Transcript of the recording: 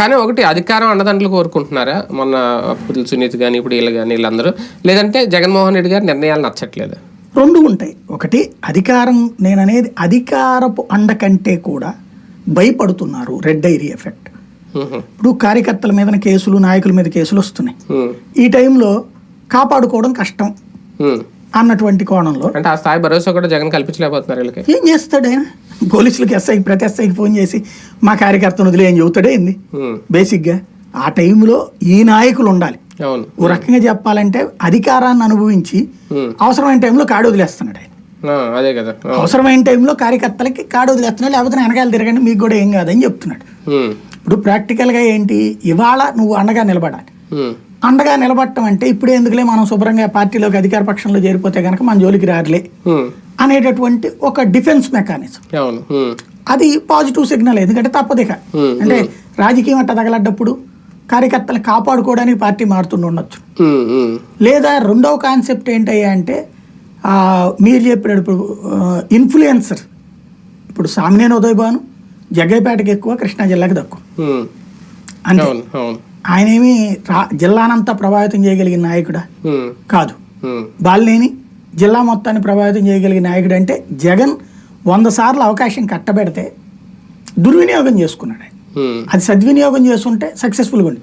కానీ ఒకటి అధికారం అండదండలు కోరుకుంటున్నారా? మొన్న సునీత్ కానీ ఇప్పుడు వీళ్ళు కానీ వీళ్ళందరూ. లేదంటే జగన్మోహన్ రెడ్డి గారి నిర్ణయాలు నచ్చట్లేదు? రెండు ఉంటాయి. ఒకటి అధికారం నేను అనేది అధికారపు అండ కంటే కూడా భయపడుతున్నారు రెడ్ ఐరీ ఎఫెక్ట్. ఇప్పుడు కార్యకర్తల మీద కేసులు నాయకుల మీద కేసులు వస్తున్నాయి. ఈ టైంలో కాపాడుకోవడం కష్టం అన్నటువంటి కోణంలో అంటే ఆ స్థాయి భరోసా కూడా జగన్ కల్పించలేకపోతున్నారు వీళ్ళకి. ఏం చేస్తాడు ఆయన? పోలీసులకి ఎస్ఐ ప్రతి ఎస్ఐకి ఫోన్ చేసి మా కార్యకర్తను వదిలే ఏం చెబుతాడే ఏంది. బేసిక్గా ఆ టైంలో ఈ నాయకులు ఉండాలి ఓ రకంగా చెప్పాలంటే అధికారాన్ని అనుభవించి. అవసరమైన టైంలో కాడు వదిలేస్తున్నాడు ఆయన అదే కదా. అవసరమైన టైంలో కార్యకర్తలకి కాడు వదిలేస్తున్నాడు లేకపోతే వెనకాల తిరగండి మీకు కూడా ఏం కాదని చెప్తున్నాడు. ఇప్పుడు ప్రాక్టికల్గా ఏంటి ఇవాళ నువ్వు అండగా నిలబడాలి. అండగా నిలబడటం అంటే ఇప్పుడే ఎందుకులే మనం శుభ్రంగా పార్టీలోకి అధికార పక్షంలో చేరిపోతే కనుక మన జోలికి రారులే. అనేటటువంటి ఒక డిఫెన్స్ మెకానిజం. అది పాజిటివ్ సిగ్నల్ ఎందుకంటే తప్పదిక అంటే రాజకీయం అట్ట తగలడ్డప్పుడు కార్యకర్తలు కాపాడుకోవడానికి పార్టీ మారుతుండి ఉండొచ్చు. లేదా రెండవ కాన్సెప్ట్ ఏంటయ్యా అంటే మీరు చెప్పినట్టు ఇప్పుడు ఇన్ఫ్లుయెన్సర్ ఇప్పుడు సామినేని ఉదయభాను జగ్గైపేటకి ఎక్కువ కృష్ణా జిల్లాకి తక్కువ ఉమ్. అంతే అవును అవును ఆయన ఏమి రా జిల్లానంతా ప్రభావితం చేయగలిగిన నాయకుడా. కాదు. బాలినేని జిల్లా మొత్తాన్ని ప్రభావితం చేయగలిగిన నాయకుడు అంటే జగన్ వంద సార్లు అవకాశం కట్టబెడితే దుర్వినియోగం చేసుకున్నాడు. అది సద్వినియోగం చేసుంటే సక్సెస్ఫుల్గా ఉంది